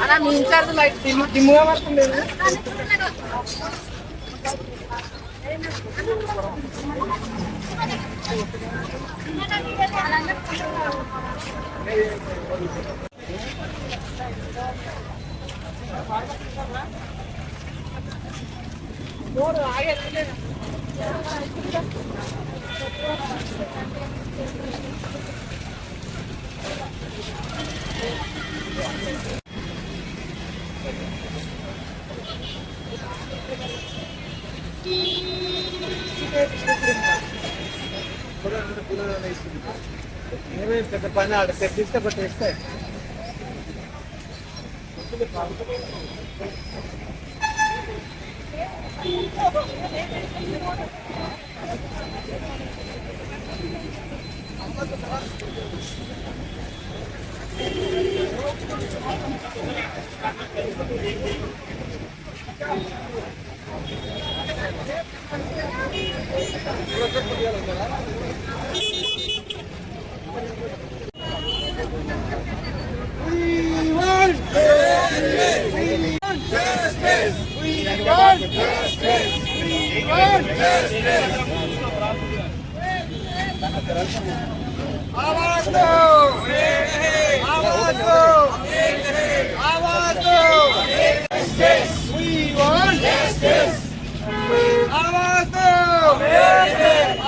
అలా మీ in charge light dim డిమ్గా పడుతుంది ఏమేమి పెద్ద పని ఆడ తెప్పిస్తే పట్టేస్తే आवाज दो आवाज दो आवाज दो We want justice. abasto! ¡Amén!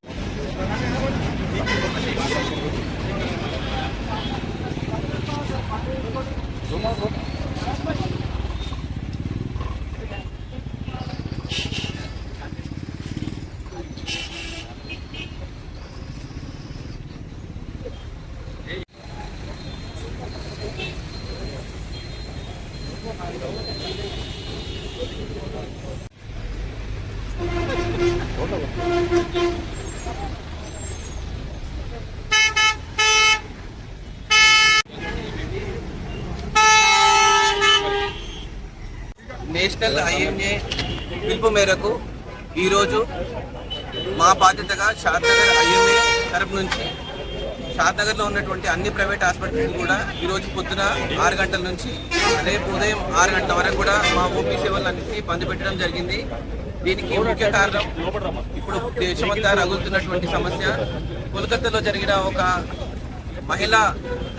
National IMA పిలుపు మేరకు ఈరోజు మా బాధ్యతగా షాద్నగర్ ఐఎంఏ తరపు నుంచి షాద్నగర్లో ఉన్నటువంటి అన్ని ప్రైవేట్ హాస్పిటల్స్ కూడా ఈరోజు పొద్దున ఆరు గంటల నుంచి రేపు ఉదయం ఆరు గంటల వరకు కూడా మా ఓపీ సేవలన్నింటినీ బంద్ పెట్టడం జరిగింది. దీనికి ముఖ్య కారణం ఇప్పుడు దేశమంతా రగులుతున్నటువంటి సమస్య. కోల్కతాలో జరిగిన ఒక మహిళ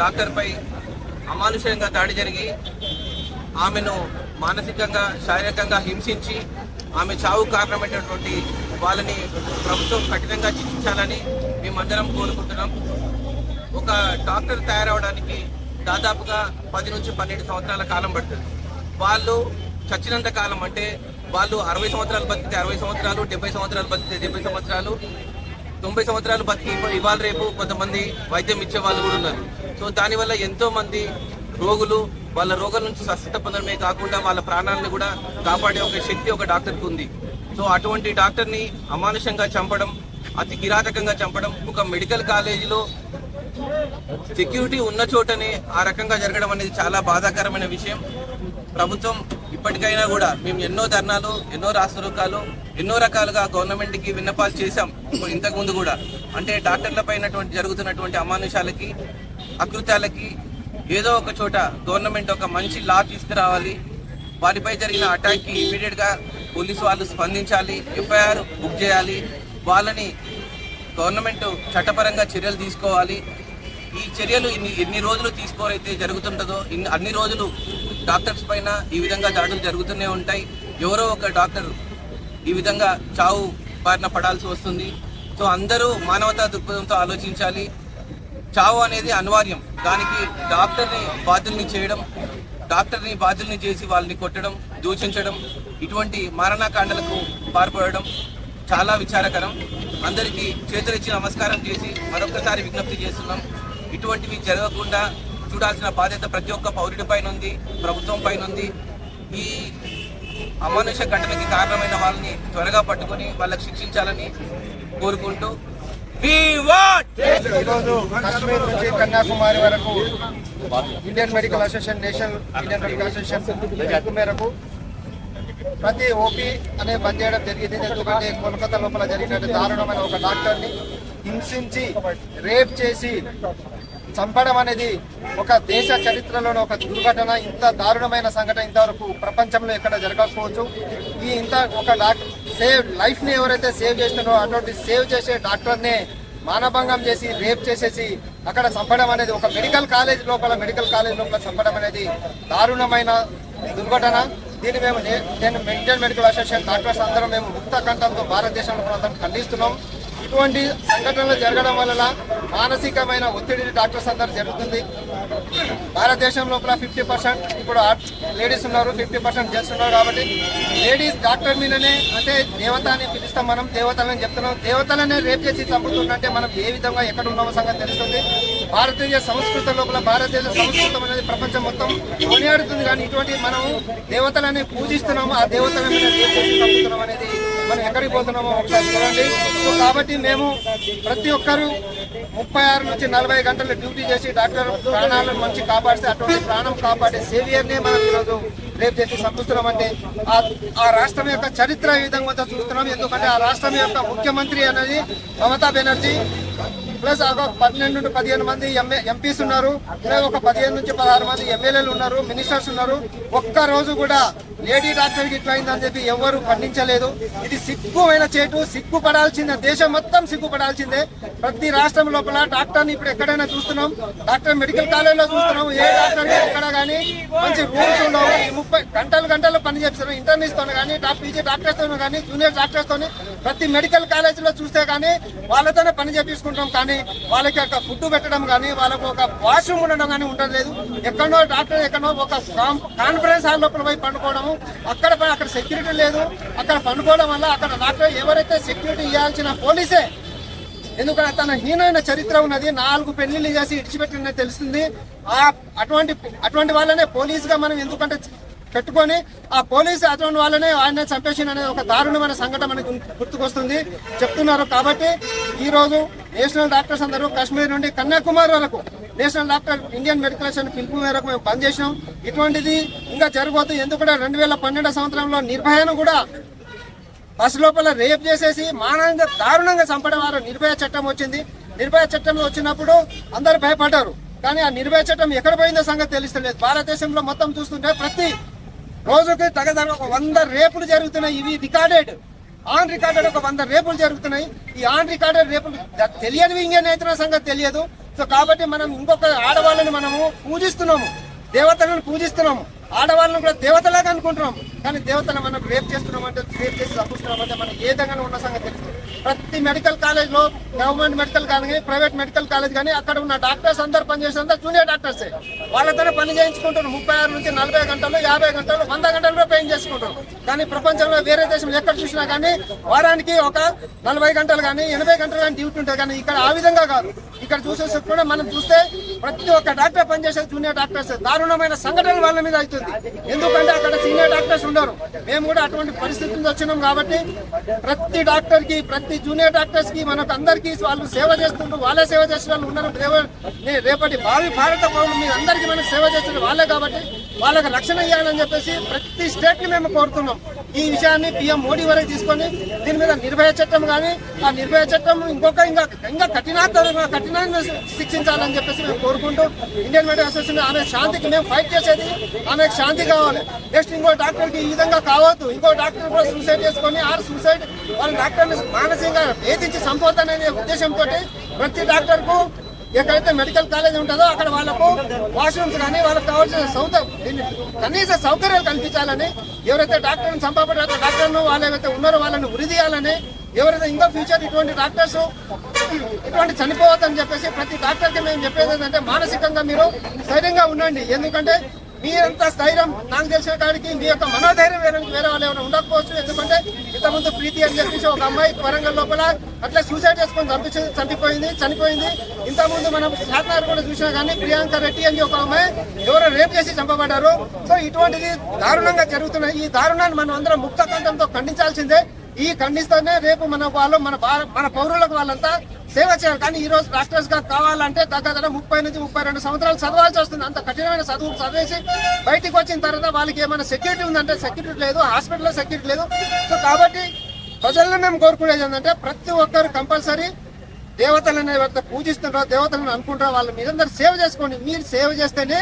డాక్టర్పై అమానుషంగా దాడి జరిగి ఆమెను మానసికంగా శారీరకంగా హింసించి ఆమె చావు కారణమైనటువంటి వాళ్ళని ప్రభుత్వం కఠినంగా శిక్షించాలని మేమందరం కోరుకుంటున్నాం. ఒక డాక్టర్ తయారవడానికి దాదాపుగా పది నుంచి పన్నెండు సంవత్సరాల కాలం పడుతుంది. వాళ్ళు చచ్చినంత కాలం అంటే వాళ్ళు అరవై సంవత్సరాలు బతికితే అరవై సంవత్సరాలు డెబ్బై సంవత్సరాలు బతికితే డెబ్బై సంవత్సరాలు తొంభై సంవత్సరాలు బతికి ఇవాళ రేపు కొంతమంది వైద్యం ఇచ్చే వాళ్ళు కూడా ఉన్నారు. సో దానివల్ల ఎంతో మంది రోగులు వాళ్ళ రోగాల నుంచి స్వస్థత పొందడమే కాకుండా వాళ్ళ ప్రాణాలను కూడా కాపాడే ఒక శక్తి ఒక డాక్టర్కి ఉంది. సో అటువంటి డాక్టర్ని అమానుషంగా చంపడం అతి కిరాతకంగా చంపడం ఒక మెడికల్ కాలేజీలో సెక్యూరిటీ ఉన్న చోటనే ఆ రకంగా జరగడం అనేది చాలా బాధాకరమైన విషయం. ప్రభుత్వం ఇప్పటికైనా కూడా మేము ఎన్నో ధర్నాలు ఎన్నో రాష్ట్రోకాలు ఎన్నో రకాలుగా గవర్నమెంట్కి విన్నపాలు చేశాం ఇంతకు ముందు కూడా. అంటే డాక్టర్లపైనటువంటి జరుగుతున్నటువంటి అమానుషాలకి అకృత్యాలకి ఏదో ఒక చోట గవర్నమెంట్ ఒక మంచి లా తీసుకురావాలి. వారిపై జరిగిన అటాక్కి ఇమీడియట్గా పోలీసు వాళ్ళు స్పందించాలి ఎఫ్ఐఆర్ బుక్ చేయాలి. వాళ్ళని గవర్నమెంట్ చట్టపరంగా చర్యలు తీసుకోవాలి. ఈ చర్యలు ఇన్ని ఎన్ని రోజులు తీసుకోరైతే జరుగుతుంటుందో ఇన్ని అన్ని రోజులు డాక్టర్స్ పైన ఈ విధంగా దాడులు జరుగుతూనే ఉంటాయి. ఎవరో ఒక డాక్టర్ ఈ విధంగా చావు బారిన పడాల్సి వస్తుంది. సో అందరూ మానవతా దృక్పథంతో ఆలోచించాలి. చావు అనేది అనివార్యం. దానికి డాక్టర్ని బాధ్యుల్ని చేయడం డాక్టర్ని బాధ్యుల్ని చేసి వాళ్ళని కొట్టడం దూషించడం ఇటువంటి మరణకాండలకు పాల్పడడం చాలా విచారకరం. అందరికీ చేతులెచ్చి నమస్కారం చేసి మరొకసారి విజ్ఞప్తి చేస్తున్నాం. ఇటువంటివి జరగకుండా చూడాల్సిన బాధ్యత ప్రతి ఒక్క పౌరుడి పైన ఉంది ప్రభుత్వం పైన ఉంది ఈ అమానుష ఘటనకి కారణమైన వాళ్ళని త్వరగా పట్టుకొని వాళ్ళకి శిక్షించాలని కోరుకుంటూ ఈరోజు కాశ్మీర్ నుంచి కన్యాకుమారి వరకు Indian medical association national Indian medical association మేరకు ప్రతి ఓపీ అనే బంద్ చేయడం జరిగింది. ఎందుకంటే కోల్కతా లోపల జరిగిన దారుణమైన ఒక డాక్టర్ని హింసించి రేప్ చేసి చంపడం అనేది ఒక దేశ చరిత్రలోని ఒక దుర్ఘటన. ఇంత దారుణమైన సంఘటన ఇంతవరకు ప్రపంచంలో ఎక్కడ జరగకపోవచ్చు. ఈ ఇంత ఒక డాక్ సేవ్ లైఫ్ని ఎవరైతే సేవ్ చేస్తున్నారో అటువంటి సేవ్ చేసే డాక్టర్నే మానభంగం చేసి రేప్ చేసేసి అక్కడ చంపడం అనేది ఒక మెడికల్ కాలేజ్ లోపల మెడికల్ కాలేజ్ లోపల చంపడం అనేది దారుణమైన దుర్ఘటన. దీన్ని మేము నేను ఇండియన్ మెడికల్ అసోసియేషన్ డాక్టర్స్ అందరం మేము ముక్త కంఠంతో భారతదేశంలో అందరం ఖండిస్తున్నాం. ఇటువంటి సంఘటనలు జరగడం వల్ల మానసికమైన ఒత్తిడి డాక్టర్స్ అందరూ జరుగుతుంది. భారతదేశం లోపల ఫిఫ్టీ పర్సెంట్ ఇప్పుడు లేడీస్ ఉన్నారు ఫిఫ్టీ పర్సెంట్ జెంట్స్ ఉన్నారు కాబట్టి లేడీస్ డాక్టర్ మీదనే అంటే దేవత అని పిలుస్తాం మనం దేవతలని చెప్తున్నాం. దేవతలనే రేప్ చేసి చంపుతుందంటే మనం ఏ విధంగా ఎక్కడ ఉన్నామో సంగతి తెలుస్తుంది. భారతీయ సంస్కృతి లోపల భారతదేశ సంస్కృతం అనేది ప్రపంచం మొత్తం కొనియాడుతుంది కానీ ఇటువంటి మనం దేవతలని పూజిస్తున్నాము ఆ దేవతల మీద రేప్ చేసి చంపుతున్నాం అనేది మనం ఎక్కడికి పోతున్నామో ఒకసారి చూడండి. సో కాబట్టి మేము ప్రతి ఒక్కరూ ముప్పై ఆరు నుంచి నలభై గంటలు డ్యూటీ చేసి డాక్టర్ ప్రాణాలను మంచి కాపాడితే అటువంటి ప్రాణం కాపాడే సేవియర్నే మనం ఈరోజు రేపు చేసి చంపుతున్నాం అంటే ఆ- ఆ రాష్ట్రం యొక్క చరిత్ర ఈ విధంగా చూస్తున్నాం. ఎందుకంటే ఆ రాష్ట్రం యొక్క ముఖ్యమంత్రి అనేది మమతా బెనర్జీ. ప్లస్ ఒక పన్నెండు నుండి పదిహేను మంది ఎంఏ ఎంపీస్ ఉన్నారు. ప్లస్ ఒక పదిహేను నుంచి పదహారు మంది ఎమ్మెల్యేలు ఉన్నారు మినిస్టర్స్ ఉన్నారు. ఒక్క రోజు కూడా లేడీ డాక్టర్కి ఇట్లా అయిందని చెప్పి ఎవరు ఖండించలేదు. ఇది సిగ్గుమైన చేటు సిగ్గుపడాల్సిందే. దేశం మొత్తం సిగ్గుపడాల్సిందే. ప్రతి రాష్ట్రం లోపల డాక్టర్ని ఇప్పుడు ఎక్కడైనా చూస్తున్నాం. డాక్టర్ మెడికల్ కాలేజ్లో చూస్తున్నాం. ఏ డాక్టర్ ఎక్కడ కానీ మంచి రూల్స్ ఉండవు. ముప్పై గంటలు గంటలు పని చేస్తున్నారు ఇంటర్నీస్తో కానీ పీజీ డాక్టర్స్తో కానీ జూనియర్ డాక్టర్స్ తోని ప్రతి మెడికల్ కాలేజ్లో చూస్తే కానీ వాళ్ళతోనే పని చేపించుకుంటాం కానీ వాళ్ళకి ఒక ఫుడ్ పెట్టడం కానీ వాళ్ళకు ఒక వాష్రూమ్ ఉండడం కానీ ఉండలేదు ఎక్కడో డాక్టర్ ఎక్కడో ఒక కాం- కాన్ఫరెన్స్ హాల్ లోపల పోయి పండుకోవడము అక్కడ అక్కడ సెక్యూరిటీ లేదు. అక్కడ పండుకోవడం వల్ల అక్కడ డాక్టర్ ఎవరైతే సెక్యూరిటీ ఇవ్వాల్సిన పోలీసే ఎందుకంటే తన హీనమైన చరిత్ర ఉన్నది నాలుగు పెళ్ళిళ్ళు చేసి ఇడిచిపెట్టిన తెలుస్తుంది. ఆ అటువంటి అటువంటి వాళ్ళనే పోలీసుగా మనం ఎందుకంటే పెట్టుకొని ఆ పోలీసు అటువంటి వాళ్ళనే ఆయన చంపేసిన అనే ఒక దారుణమైన సంఘటన మనకు గుర్తుకొస్తుంది. చెప్తున్నారు కాబట్టి ఈ రోజు నేషనల్ డాక్టర్స్ అందరూ కాశ్మీర్ నుండి కన్యాకుమారి వరకు national doctor Indian medical association పిలుపు మేరకు మేము బంద్ చేసినాం ఇటువంటిది ఇంకా జరగబోతుంది ఎందుకంటే రెండు వేల పన్నెండు సంవత్సరంలో నిర్భయను కూడా బస్సు లోపల రేప్ చేసేసి మానవంగా దారుణంగా చంపడం వారు నిర్భయ చట్టం వచ్చింది. నిర్భయ చట్టంలో వచ్చినప్పుడు అందరు భయపడ్డారు. కానీ ఆ నిర్భయ చట్టం ఎక్కడ పోయిందో సంగతి తెలుస్తలేదు. భారతదేశంలో మొత్తం చూస్తుంటే ప్రతి రోజుకి తగదగ ఒక వంద రేపులు జరుగుతున్నాయి. ఇవి రికార్డెడ్. ఆన్ రికార్డెడ్ ఒక వంద రేపులు జరుగుతున్నాయి. ఈ ఆన్ రికార్డెడ్ రేపులు తెలియనివి ఇంకేనైతున్న సంగతి తెలియదు. సో కాబట్టి మనం ఇంకొక ఆడవాళ్ళని మనము పూజిస్తున్నాము దేవతలను పూజిస్తున్నాము. ఆడవాళ్ళని కూడా దేవతలాగా అనుకుంటున్నాము. కానీ దేవతలు మనం రేప్ చేస్తున్నాం అంటే రేప్ చేసి తప్పుస్తున్నాం అంటే మనం ఏ విధంగా ఉన్న సంగతి తెలుస్తుంది ప్రతి మెడికల్ కాలేజ్లో గవర్నమెంట్ మెడికల్ కాలేజ్ కానీ ప్రైవేట్ మెడికల్ కాలేజ్ కానీ అక్కడ ఉన్న డాక్టర్స్ అందరు పనిచేసేంత జూనియర్ డాక్టర్సే. వాళ్ళతోనే పని చేయించుకుంటారు. ముప్పై ఆరు నుంచి నలభై గంటలు యాభై గంటలు వంద గంటలు పెయిన్ చేసుకుంటారు? కానీ ప్రపంచంలో వేరే దేశంలో ఎక్కడ చూసినా కానీ వారానికి ఒక నలభై గంటలు కానీ ఎనభై గంటలు కానీ డ్యూటీ ఉంటుంది. కానీ ఇక్కడ ఆ విధంగా కాదు. ఇక్కడ చూసేసి కూడా మనం చూస్తే ప్రతి ఒక్క డాక్టర్ పనిచేసే జూనియర్ డాక్టర్స్. దారుణమైన సంఘటన వాళ్ళ మీద అవుతుంది. ఎందుకంటే అక్కడ సీనియర్ డాక్టర్స్ ఉండరు. మేము కూడా అటువంటి పరిస్థితి వచ్చినాం కాబట్టి ప్రతి డాక్టర్కి ప్రతి జూనియర్ డాక్టర్స్కి మనకు అందరికీ వాళ్ళు సేవ చేస్తుంటారు వాళ్ళే సేవ చేసిన వాళ్ళు ఉన్నారు రేపటి భావి భారత పౌరులు మీరు అందరికీ మనకు సేవ చేస్తున్నారు వాళ్ళే కాబట్టి వాళ్ళకి రక్షణ ఇవ్వాలని చెప్పేసి ప్రతి స్టేట్ని మేము కోరుతున్నాం. ఈ విషయాన్ని పిఎం మోడీ వరకు తీసుకొని దీని మీద నిర్భయ చట్టం కానీ ఆ నిర్భయ చట్టం ఇంకొక ఇంకా ఇంకా కఠినాత్మకంగా కఠినంగా శిక్షించాలని చెప్పేసి మేము కోరుకుంటూ ఇండియన్ మెడికల్ అసోసియేషన్ ఆమె శాంతికి మేము ఫైట్ చేసేది ఆమెకు శాంతి కావాలి. నెక్స్ట్ ఇంకో డాక్టర్కి ఈ విధంగా కావద్దు. ఇంకో డాక్టర్ కూడా సూసైడ్ చేసుకొని ఆ సూసైడ్ వాళ్ళ డాక్టర్ని మానసికంగా వేధించి సంపోతాననే ఉద్దేశంతో ప్రతి డాక్టర్కు ఎక్కడైతే మెడికల్ కాలేజ్ ఉంటుందో అక్కడ వాళ్ళకు వాష్రూమ్స్ కానీ వాళ్ళకి కావాల్సిన సౌత కనీస సౌకర్యాలు కల్పించాలని ఎవరైతే డాక్టర్ని చంపబడ్డారో డాక్టర్ను వాళ్ళు ఏవైతే ఉన్నారో వాళ్ళని ఉరిదీయాలని ఎవరైతే ఇంకా ఫ్యూచర్ ఇటువంటి డాక్టర్స్ ఇటువంటి చనిపోవద్దని చెప్పేసి ప్రతి డాక్టర్కి మేము చెప్పేది ఏంటంటే మానసికంగా మీరు ధైర్యంగా ఉండండి. ఎందుకంటే మీరంత స్థైర్యం నాకు తెలిసిన కాడికి మీ యొక్క మనోధైర్యం వేరే వేరే వాళ్ళు ఏమైనా ఉండకపోవచ్చు. ఎందుకంటే ఇంతకుముందు ప్రీతి అని చెప్పేసి ఒక అమ్మాయి వరంగల్ లోపల అట్లా సూసైడ్ చేసుకొని చంపించి చనిపోయింది చనిపోయింది. ఇంతకుముందు మనం శాతనగర్ కూడా చూసినా కానీ ప్రియాంక రెడ్డి అని ఒక అమ్మాయి ఎవరో రేప్ చేసి చంపబడ్డారు. సో ఇటువంటిది దారుణంగా జరుగుతున్నాయి. ఈ దారుణాన్ని మనం అందరం ముక్త కంఠంతో ఖండించాల్సిందే. ఈ ఖండిస్తేనే రేపు మన వాళ్ళు మన మన పౌరులకు వాళ్ళంతా సేవ చేయాలి. కానీ ఈ రోజు డాక్టర్స్గా కావాలంటే దగ్గర ముప్పై నుంచి ముప్పై రెండు సంవత్సరాలు చదవాల్సి వస్తుంది. అంత కఠినమైన చదువు చదివేసి బయటికి వచ్చిన తర్వాత వాళ్ళకి ఏమైనా సెక్యూరిటీ ఉందంటే సెక్యూరిటీ లేదు హాస్పిటల్లో సెక్యూరిటీ లేదు. సో కాబట్టి ప్రజల్లో మేము కోరుకునేది ఏంటంటే ప్రతి ఒక్కరు కంపల్సరీ దేవతలను ఎవరైతే పూజిస్తున్నారో దేవతలను అనుకుంటారో వాళ్ళు మీరందరూ సేవ చేసుకోండి. మీరు సేవ చేస్తేనే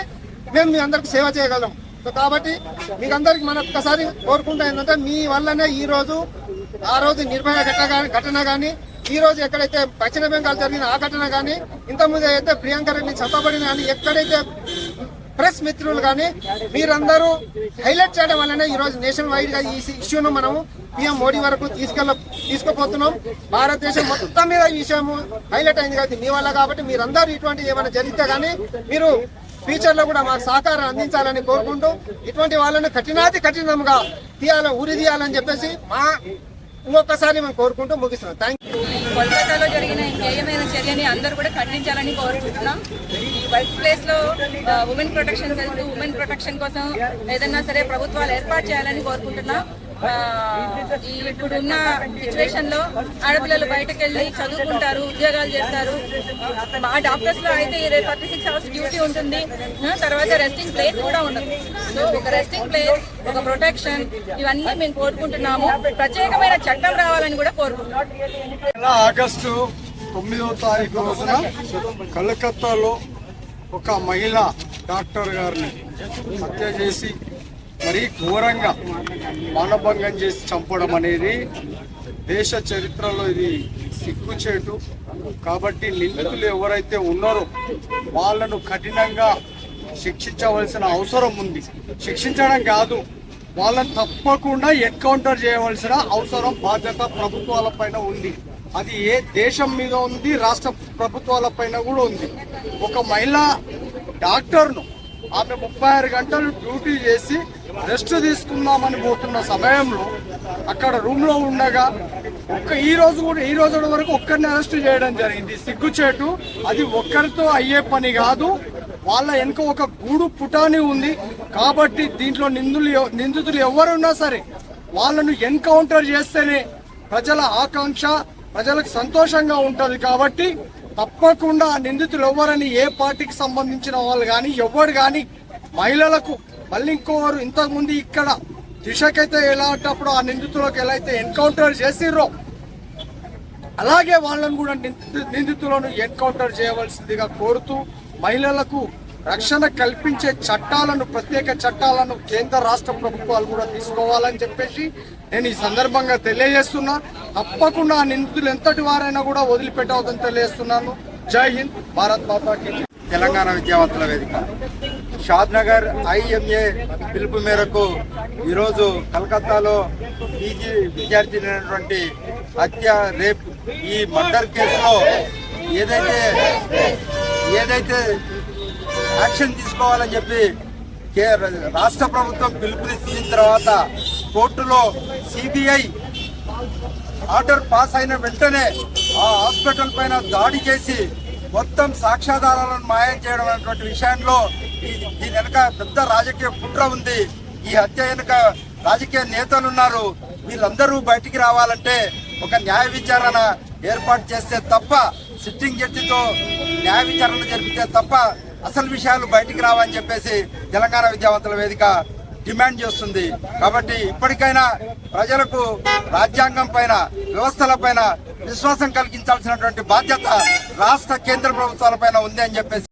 మేము మీ అందరికి సేవ చేయగలం. సో కాబట్టి మీకు అందరికి మనం ఒక్కసారి కోరుకుంటా ఏంటంటే మీ వల్లనే ఈ రోజు ఆ రోజు నిర్భయ ఘటన కానీ ఘటన కానీ ఈ రోజు ఎక్కడైతే పశ్చిమ బెంగాల్ జరిగిన ఆ ఘటన కానీ ఇంతకుముందు అయితే ప్రియాంక రెడ్డి చంపబడిన కానీ ఎక్కడైతే ప్రెస్ మిత్రులు కానీ మీరందరూ హైలైట్ చేయడం వల్లనే ఈరోజు నేషనల్ వైడ్గా ఈ ఇష్యూను మనము పిఎం మోడీ వరకు తీసుకెళ్ళ తీసుకుపోతున్నాం. భారతదేశం మొత్తం మీద ఈ విషయం హైలైట్ అయింది కాబట్టి మీ వల్ల కాబట్టి మీరందరూ ఇటువంటి ఏమైనా జరిగితే కానీ మీరు ఫ్యూచర్లో కూడా మాకు సహకారం అందించాలని కోరుకుంటూ ఇటువంటి వాళ్ళని కఠినాతి కఠినంగా తీయాలని ఉరి తీయాలని చెప్పేసి మా ఇంకొకసారి మేము కోరుకుంటూ ముగిస్తున్నాం. థ్యాంక్ కోల్కతాలో జరిగిన ఇంకేమైన చర్యని అందరూ కూడా ఖండించాలని కోరుకుంటున్నాం. ఈ వర్క్ ప్లేస్లో women protection cells women protection కోసం ఏదైనా సరే ప్రభుత్వాలు ఏర్పాటు చేయాలని కోరుకుంటున్నాం. ఇప్పుడున్న సిచ్యువేషన్లో ఆడపిల్లలు బయటకు వెళ్ళి చదువుకుంటారు ఉద్యోగాలు చేస్తారు. మా డాక్టర్స్లో అయితే థర్టీ సిక్స్ అవర్స్ డ్యూటీ ఉంటుంది. తర్వాత రెస్టింగ్ ప్లేస్ కూడా ఉండదు. సో ఒక రెస్టింగ్ ప్లేస్ ఒక ప్రొటెక్షన్ ఇవన్నీ మేము కోరుకుంటున్నాము. ప్రత్యేకమైన చట్టం రావాలని కూడా కోరుకుంటున్నాం ఆగస్టు తొమ్మిదో తారీఖు రోజున కలకత్తాలో ఒక మహిళ డాక్టర్ గారిని హత్య చేసి మరీ ఘోరంగా మానభంగం చేసి చంపడం అనేది దేశ చరిత్రలో ఇది సిగ్గుచేటు. కాబట్టి నిందితులు ఎవరైతే ఉన్నారో వాళ్ళను కఠినంగా శిక్షించవలసిన అవసరం ఉంది. శిక్షించడం కాదు వాళ్ళని తప్పకుండా ఎన్కౌంటర్ చేయవలసిన అవసరం బాధ్యత ప్రభుత్వాల పైన ఉంది. అది ఏ దేశం మీద ఉంది రాష్ట్ర ప్రభుత్వాల పైన కూడా ఉంది. ఒక మహిళ డాక్టర్ను ఆమె ముప్పై ఆరు గంటలు డ్యూటీ చేసి రెస్ట్ తీసుకుందామని పోతున్న సమయంలో అక్కడ రూమ్లో ఉండగా ఒక్క ఈ రోజు కూడా ఈ రోజు వరకు ఒక్కరిని అరెస్ట్ చేయడం జరిగింది. సిగ్గుచేటు అది ఒక్కరితో అయ్యే పని కాదు. వాళ్ళ వెనుక ఒక గూడు పుటాని ఉంది. కాబట్టి దీంట్లో నిందులు నిందితులు ఎవరున్నా సరే వాళ్ళను ఎన్కౌంటర్ చేస్తేనే ప్రజల ఆకాంక్ష ప్రజలకు సంతోషంగా ఉంటుంది. కాబట్టి తప్పకుండా ఆ నిందితులు ఎవరని ఏ పార్టీకి సంబంధించిన వాళ్ళు కానీ ఎవరు కానీ మహిళలకు మళ్ళీ ఇంకోవారు ఇంతకుముందు ఇక్కడ దిశకైతే ఎలాంటప్పుడు ఆ నిందితులకు ఎలా అయితే ఎన్కౌంటర్ చేసిర్రో అలాగే వాళ్ళను కూడా నిందితులను ఎన్కౌంటర్ చేయవలసిందిగా కోరుతూ మహిళలకు రక్షణ కల్పించే చట్టాలను ప్రత్యేక చట్టాలను కేంద్ర రాష్ట్ర ప్రభుత్వాలు కూడా తీసుకోవాలని చెప్పేసి నేను ఈ సందర్భంగా తెలియజేస్తున్నా. తప్పకుండా నిందితులు ఎంతటి వారైనా కూడా వదిలిపెట్టవద్దని తెలియజేస్తున్నాను. జై హింద్ భారత్ మాతాకి తెలంగాణ విద్యావంతుల వేదిక. షాద్నగర్ ఐఎంఏ పిలుపు మేరకు ఈరోజు కలకత్తాలో పీజీ విద్యార్థి అయినటువంటి హత్య రేప్ ఈ మర్డర్ కేసులో ఏదైతే ఏదైతే యాక్షన్ తీసుకోవాలని చెప్పి కే- రాష్ట్ర ప్రభుత్వం పిలుపునిచ్చిన తర్వాత కోర్టులో సిబిఐ ఆర్డర్ పాస్ అయిన వెంటనే ఆ హాస్పిటల్ పైన దాడి చేసి మొత్తం సాక్ష్యాధారాలను మాయం చేయడం అనేటువంటి విషయంలో ఈ- దీని వెనక పెద్ద రాజకీయ కుట్ర ఉంది. ఈ హత్య వెనుక రాజకీయ నేతలు ఉన్నారు. వీళ్ళందరూ బయటికి రావాలంటే ఒక న్యాయ విచారణ ఏర్పాటు చేస్తే తప్ప సిట్టింగ్ జడ్జితో న్యాయ విచారణ జరిపితే తప్ప అసలు విషయాలు బయటికి రావని చెప్పేసి తెలంగాణ విద్యావంతుల వేదిక డిమాండ్ చేస్తుంది. కాబట్టి ఇప్పటికైనా ప్రజలకు రాజ్యాంగం పైన వ్యవస్థల పైన విశ్వాసం కలిగించాల్సినటువంటి బాధ్యత రాష్ట్ర కేంద్ర ప్రభుత్వాల పైన ఉంది అని చెప్పేసి